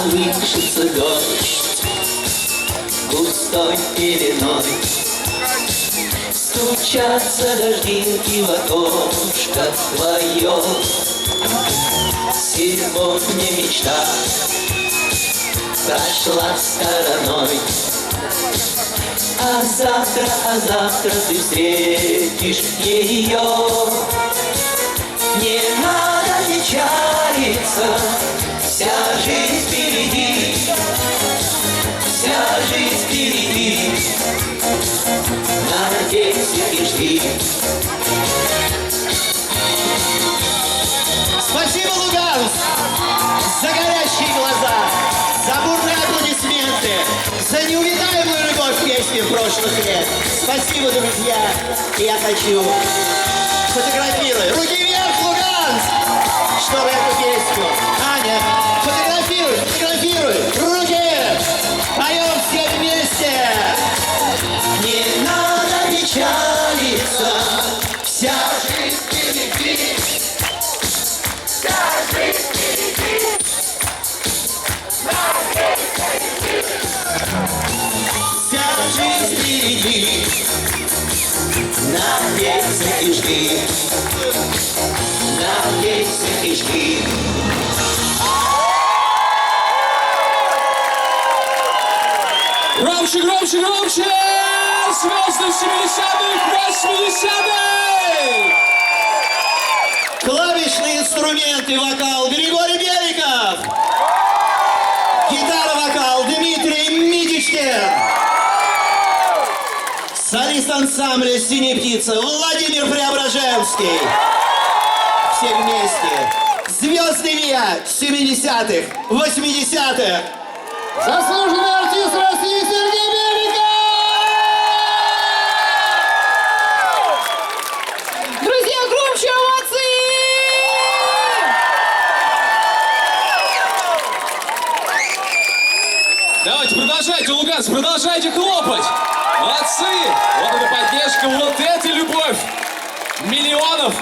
колышется дождь Густой пеленой Стучатся дождинки в окошко твое Сегодня мечта прошла стороной А завтра, а завтра ты встретишь ее Не надо печалиться, песне прошлых лет. Спасибо, друзья. И я хочу фотографировать. Руки вверх, Луганск! Чтобы эту песню. Надейся и жди. Надейся и жди. Громче, громче, громче! Звезды 70-х, 80-х! Клавишные инструменты, вокал Григорий Беликов. Солист ансамбля «Синяя птица» Владимир Преображенский. Все вместе. Звездный век 70-х, 80-х. Заслуженный артист России Сергей продолжайте, Луганск, продолжайте хлопать! Молодцы! Вот эта поддержка, вот это любовь! Миллионов!